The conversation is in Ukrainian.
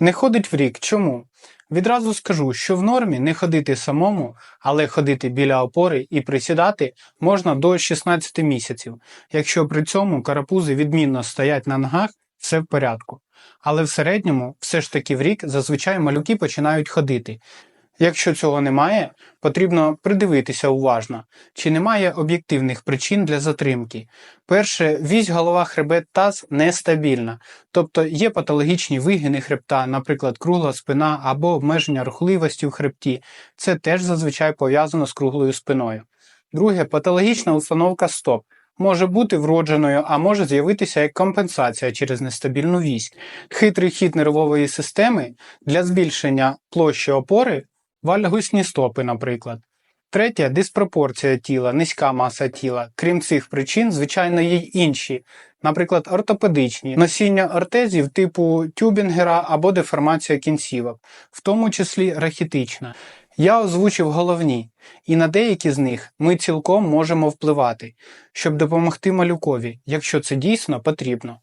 Не ходить в рік. Чому? Відразу скажу, що в нормі не ходити самому, але ходити біля опори і присідати можна до 16 місяців. Якщо при цьому карапузи відмінно стоять на ногах, все в порядку. Але в середньому, все ж таки в рік, зазвичай малюки починають ходити. Якщо цього немає, потрібно придивитися уважно, чи немає об'єктивних причин для затримки. Перше, вісь голова хребет таз нестабільна, тобто є патологічні вигини хребта, наприклад, кругла спина або обмеження рухливості в хребті. Це теж зазвичай пов'язано з круглою спиною. Друге, патологічна установка стоп. Може бути вродженою, а може з'явитися як компенсація через нестабільну вісь. Хитрий хід нервової системи для збільшення площі опори вальгусні стопи, наприклад. Третє диспропорція тіла, низька маса тіла. Крім цих причин, звичайно, є й інші, наприклад, ортопедичні, носіння ортезів типу тюбінгера або деформація кінцівок, в тому числі рахітична. Я озвучив головні, і на деякі з них ми цілком можемо впливати, щоб допомогти малюкові, якщо це дійсно потрібно.